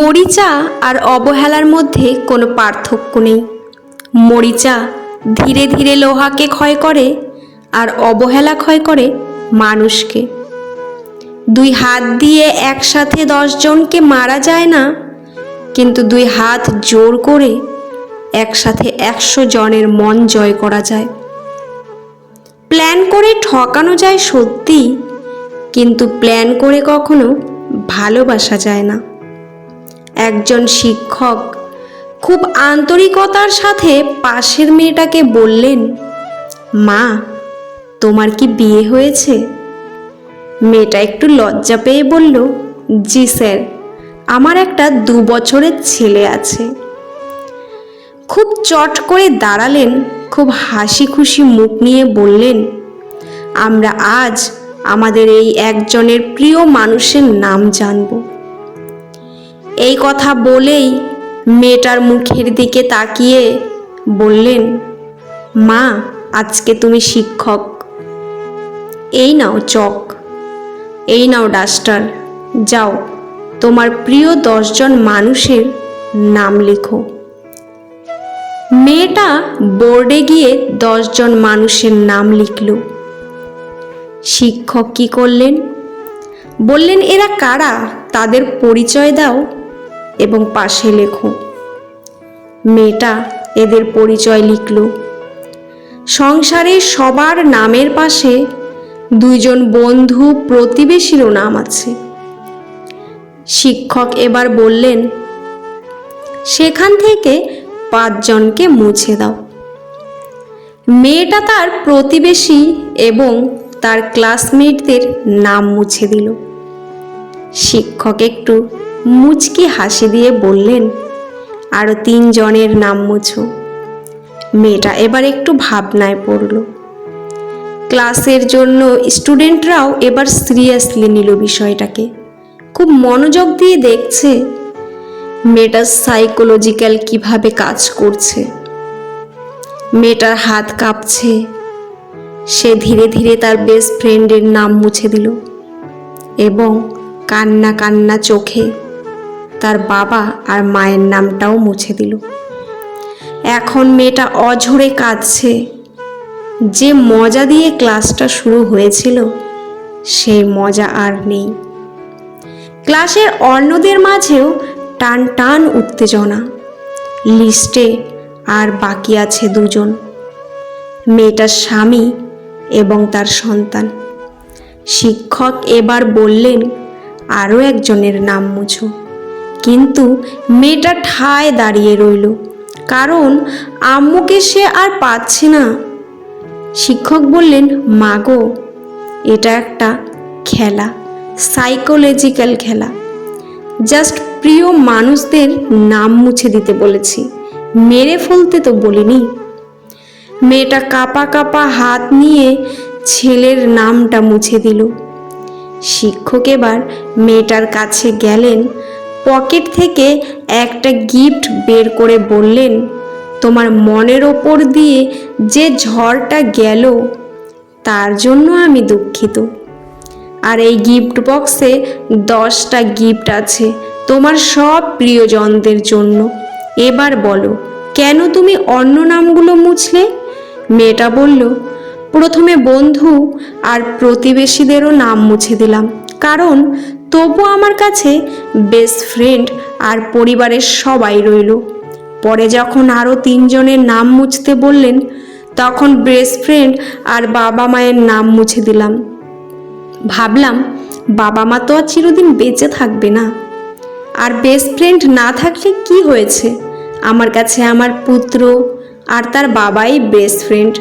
মরিচা আর অবহেলার মধ্যে কোনো পার্থক্য নেই। মরিচা ধীরে ধীরে লোহাকে ক্ষয় করে আর অবহেলা ক্ষয় করে মানুষকে। দুই হাত দিয়ে একসাথে দশজনকে মারা যায় না, কিন্তু দুই হাত জোর করে একসাথে একশো জনের মন জয় করা যায়। প্ল্যান করে ঠকানো যায় সত্যি কিন্তু প্ল্যান করে কখনো ভালোবাসা যায় না। একজন শিক্ষক। খুব আন্তরিকতার সাথে পাশের মেয়েটাকে বললেন, মা, তোমার কি বিয়ে হয়েছে? মেয়েটা একটু লজ্জা পেয়ে বলল, জি স্যার, আমার একটা দু বছরের ছেলে আছে। খুব চট করে দাঁড়ালেন, খুব হাসি খুশি মুখ নিয়ে বললেন, আমরা আজ আমাদের এই একজনের প্রিয় মানুষের নাম জানব। এই কথা বলেই মেয়েটার মুখের দিকে তাকিয়ে বললেন, মা, আজকে তুমি শিক্ষক। এই নাও চক। এই নাও ডাস্টার। যাও, তোমার প্রিয় দশজন মানুষের নাম লেখো। মেয়েটা বোর্ডে গিয়ে দশজন মানুষের নাম লিখল। শিক্ষক কি করলেন? বললেন, এরা কারা? তাদের পরিচয় দাও। এবং পাশে লেখো। মেয়েটা এদের পরিচয় লিখল। সংসারে সবার নামের পাশে দুইজন বন্ধু প্রতিবেশীরও নাম আছে। শিক্ষক এবার বললেন, সেখান থেকে পাঁচজনকে মুছে দাও। মেয়েটা তার প্রতিবেশী এবং তার ক্লাসমেটদের নাম মুছে দিল। শিক্ষক একটু মুচকি হাসি দিয়ে বললেন আরও তিনজনের নাম মুছো। মেয়েটা এবার একটু ভাবনায় পড়ল। ক্লাসের জন্য স্টুডেন্টরাও এবার সিরিয়াসলি নিল বিষয়টাকে। খুব মনোযোগ দিয়ে দেখছে, মেয়েটার সাইকোলজিক্যাল কীভাবে কাজ করছে? মেয়েটার হাত কাঁপছে। সে ধীরে ধীরে তার বেস্ট ফ্রেন্ডের নাম মুছে দিল এবং কান্না কান্না চোখে তার বাবা আর মায়ের নামটাও মুছে দিল। এখন মেয়েটা অঝরে কাঁদছে। যে মজা দিয়ে ক্লাসটা শুরু হয়েছিল, সেই মজা আর নেই। ক্লাসের অন্যদের মাঝেও টান টান উত্তেজনা, লিস্টে আর বাকি আছে দুজন, মেয়েটার স্বামী এবং তার সন্তান। শিক্ষক এবার বললেন আরও একজনের নাম মুছো। কিন্তু মেয়েটা ঠায় দাঁড়িয়ে রইল। কারণ আম্মুকে সে আর পাচ্ছে না। শিক্ষক বললেন মাগো এটা একটা খেলা সাইকোলজিক্যাল খেলা। জাস্ট প্রিয় মানুষদের নাম মুছে দিতে বলেছি, মেরে ফেলতে তো বলিনি। মেয়েটা কাপা কাপা হাত নিয়ে ছেলের নামটা মুছে দিল। শিক্ষক এবার মেয়েটার কাছে গেলেন পকেট থেকে একটা গিফট বের করে বললেন, তোমার মনের ওপর দিয়ে যে ঝড়টা গেল, তার জন্য আমি দুঃখিত। আর এই গিফট বক্সে দশটা গিফট আছে তোমার সব প্রিয়জনদের জন্য। এবার বলো, কেন তুমি অন্য নামগুলো মুছলে? মেয়েটা বলল, প্রথমে বন্ধু আর প্রতিবেশীদেরও নাম মুছে দিলাম, কারণ তবু আমার কাছে বেস্ট ফ্রেন্ড আর পরিবারের সবাই রইল। পরে যখন আরও তিনজনের নাম মুছতে বললেন, তখন বেস্ট ফ্রেন্ড আর বাবা মায়ের নাম মুছে দিলাম। ভাবলাম, বাবা মা তো আর চিরদিন বেঁচে থাকবে না। আর বেস্ট ফ্রেন্ড না থাকলে কি হয়েছে? আমার কাছে আমার পুত্র আর তার বাবাই বেস্ট ফ্রেন্ড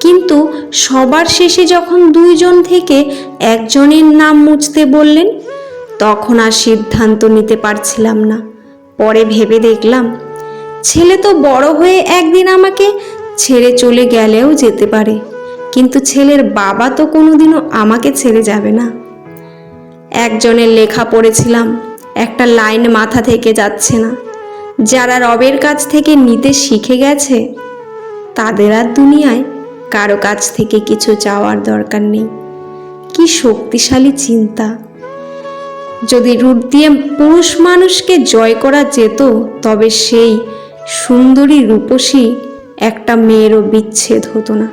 কিন্তু সবার শেষে যখন দুইজন থেকে একজনের নাম মুছতে বললেন, তখন আর সিদ্ধান্ত নিতে পারছিলাম না। পরে ভেবে দেখলাম, ছেলে তো বড় হয়ে একদিন আমাকে ছেড়ে চলে গেলেও যেতে পারে, কিন্তু ছেলের বাবা তো কোনোদিনও আমাকে ছেড়ে যাবে না। একজনের লেখা পড়েছিলাম, একটা লাইন মাথা থেকে যাচ্ছে না। যারা রবের কাছ থেকে নিতে শিখে গেছে, তাদের আর দুনিয়ায় কারও কাছ থেকে কিছু চাওয়ার দরকার নেই। কি শক্তিশালী চিন্তা। যদি রূপ দিয়ে পুরুষ মানুষকে জয় করা যেত, তবে সেই সুন্দরী রূপসী একটা মেয়েরও বিচ্ছেদ হতো না।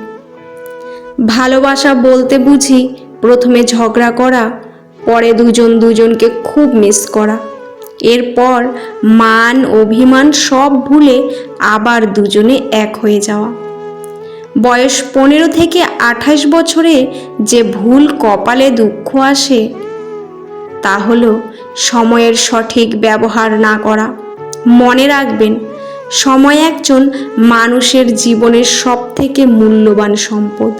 ভালোবাসা বলতে বুঝি প্রথমে ঝগড়া করা, পরে দুজন দুজনকে খুব মিস করা। এরপর মান, অভিমান সব ভুলে আবার দুজনে এক হয়ে যাওয়া। বয়স পনেরো থেকে আঠাশ বছরে যে ভুল কপালে দুঃখ আসে, তা হলো সময়ের সঠিক ব্যবহার না করা। মনে রাখবেন, সময় একজন মানুষের জীবনের সব থেকে মূল্যবান সম্পদ।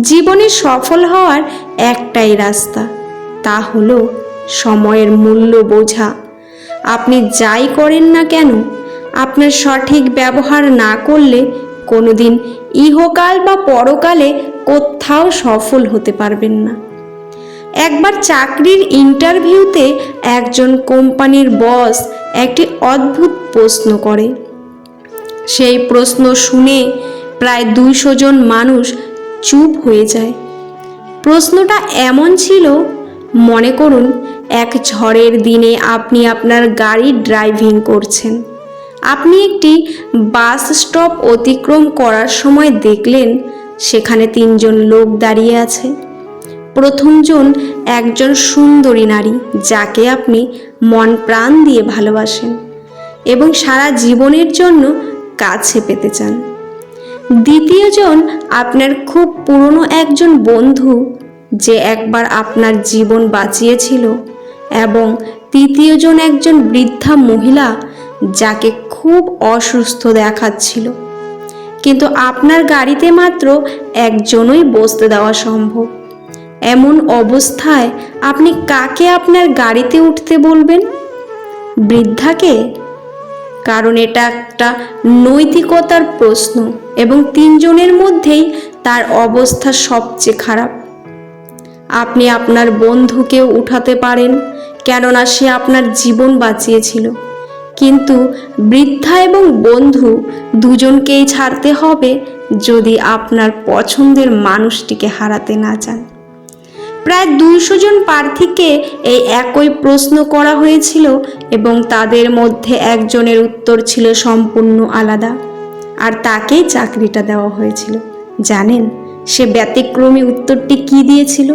জীবনে সফল হওয়ার একটাই রাস্তা, তা হলো সময়ের মূল্য বোঝা। আপনি যাই করেন না কেন, আপনার সঠিক ব্যবহার না করলে কোনোদিন ইহকাল বা পরকালে কোথাও সফল হতে পারবেন না। একবার চাকরির ইন্টারভিউতে একজন কোম্পানির বস একটি অদ্ভুত প্রশ্ন করে। সেই প্রশ্ন শুনে প্রায় দুইশো জন মানুষ চুপ হয়ে যায়। প্রশ্নটা এমন ছিল, মনে করুন, এক ঝড়ের দিনে আপনি আপনার গাড়ি ড্রাইভিং করছেন। আপনি একটি বাস স্টপ অতিক্রম করার সময় দেখলেন সেখানে তিনজন লোক দাঁড়িয়ে আছে। প্রথমজন একজন সুন্দরী নারী যাকে আপনি মন প্রাণ দিয়ে ভালোবাসেন এবং সারা জীবনের জন্য কাছে পেতে চান। দ্বিতীয়জন আপনার খুব পুরনো একজন বন্ধু যে একবার আপনার জীবন বাঁচিয়েছিল এবং তৃতীয়জন একজন বৃদ্ধা মহিলা যাকে খুব অসুস্থ দেখাচ্ছিল। কিন্তু আপনার গাড়িতে মাত্র একজনই বসতে দেওয়া সম্ভব। এমন অবস্থায় আপনি কাকে আপনার গাড়িতে উঠতে বলবেন? বৃদ্ধাকে? কারণ এটা একটা নৈতিকতার প্রশ্ন এবং তিনজনের মধ্যেই তার অবস্থা সবচেয়ে খারাপ। আপনি আপনার বন্ধুকেও উঠাতে পারেন, কেননা সে আপনার জীবন বাঁচিয়েছিল। কিন্তু বৃদ্ধা এবং বন্ধু দুজনকেই ছাড়তে হবে যদি আপনার পছন্দের মানুষটিকে হারাতে না চান। প্রায় দুইশো জন প্রার্থীকে এই একই প্রশ্ন করা হয়েছিল এবং তাদের মধ্যে একজনের উত্তর ছিল সম্পূর্ণ আলাদা। আর তাকেই চাকরিটা দেওয়া হয়েছিল। জানেন, সে ব্যতিক্রমী উত্তরটি কি দিয়েছিল?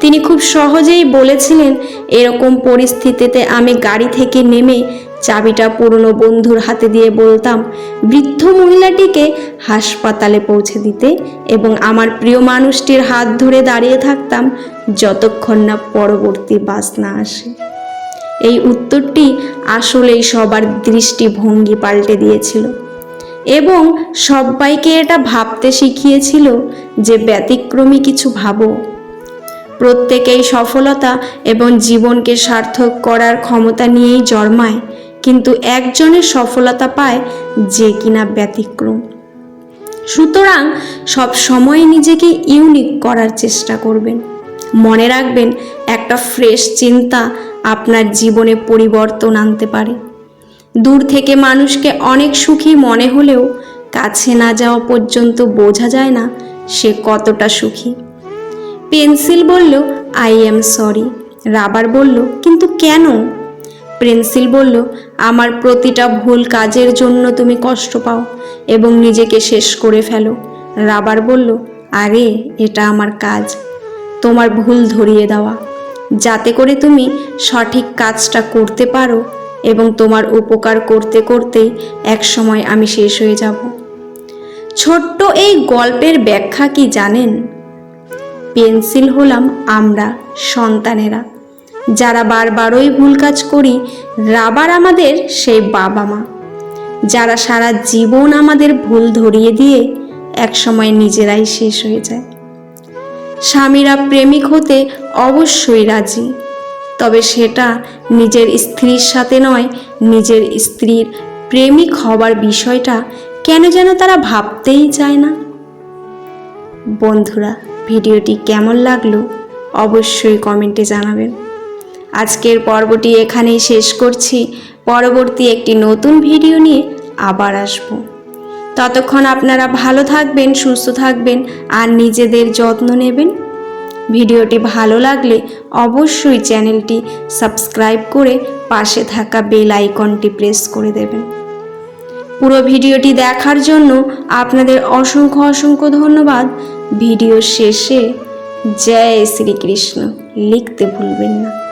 তিনি খুব সহজেই বলেছিলেন, এরকম পরিস্থিতিতে আমি গাড়ি থেকে নেমে চাবিটা পুরনো বন্ধুর হাতে দিয়ে বলতাম, বৃদ্ধ মহিলাটিকে হাসপাতালে পৌঁছে দিতে এবং আমার প্রিয় মানুষটির হাত ধরে দাঁড়িয়ে থাকতাম যতক্ষণ না পরবর্তী বাস না আসে। এই উত্তরটি আসলেই সবার দৃষ্টিভঙ্গি পাল্টে দিয়েছিল এবং সবাইকে এটা ভাবতে শিখিয়েছিল যে ব্যতিক্রমী কিছু ভাবো। প্রত্যেকেই সফলতা এবং জীবনকে সার্থক করার ক্ষমতা নিয়েই জন্মায় কিন্তু একজনের সফলতা পায় যে কিনা ব্যতিক্রম। সুতরাং সব সময় নিজেকে ইউনিক করার চেষ্টা করবেন। মনে রাখবেন, একটা ফ্রেশ চিন্তা আপনার জীবনে পরিবর্তন আনতে পারে। দূর থেকে মানুষকে অনেক সুখী মনে হলেও কাছে না যাওয়া পর্যন্ত বোঝা যায় না সে কতটা সুখী। পেন্সিল বলল আই এম সরি রাবার বলল, কিন্তু কেন? পেন্সিল বলল, আমার প্রতিটা ভুল কাজের জন্য তুমি কষ্ট পাও এবং নিজেকে শেষ করে ফেলো। রাবার বলল, আরে, এটা আমার কাজ। তোমার ভুল ধরিয়ে দেওয়া। যাতে করে তুমি সঠিক কাজটা করতে পারো এবং তোমার উপকার করতে করতেই একসময় আমি শেষ হয়ে যাব। ছোট্ট এই গল্পের ব্যাখ্যা কি জানেন? পেন্সিল হলাম আমরা, সন্তানেরা। যারা বারবারই ভুল কাজ করি, রাবার আমাদের সেই বাবা মা। যারা সারা জীবন আমাদের ভুল ধরিয়ে দিয়ে একসময় নিজেরাই শেষ হয়ে যায়। স্বামীরা প্রেমিক হতে অবশ্যই রাজি, তবে সেটা নিজের স্ত্রীর সাথে নয়, নিজের স্ত্রীর প্রেমিক হবার বিষয়টা কেন যেন তারা ভাবতেই চায় না। বন্ধুরা, ভিডিওটি কেমন লাগল অবশ্যই কমেন্টে জানাবেন। আজকের পর্বটি এখানেই শেষ করছি। পরবর্তী একটি নতুন ভিডিও নিয়ে আবার আসব। ততক্ষণ আপনারা ভালো থাকবেন, সুস্থ থাকবেন আর নিজেদের যত্ন নেবেন। ভিডিওটি ভালো লাগলে অবশ্যই চ্যানেলটি সাবস্ক্রাইব করে পাশে থাকা বেল আইকনটি প্রেস করে দেবেন। পুরো ভিডিওটি দেখার জন্য আপনাদের অসংখ্য অসংখ্য ধন্যবাদ। ভিডিও শেষে জয় শ্রীকৃষ্ণ, লিখতে ভুলবেন না।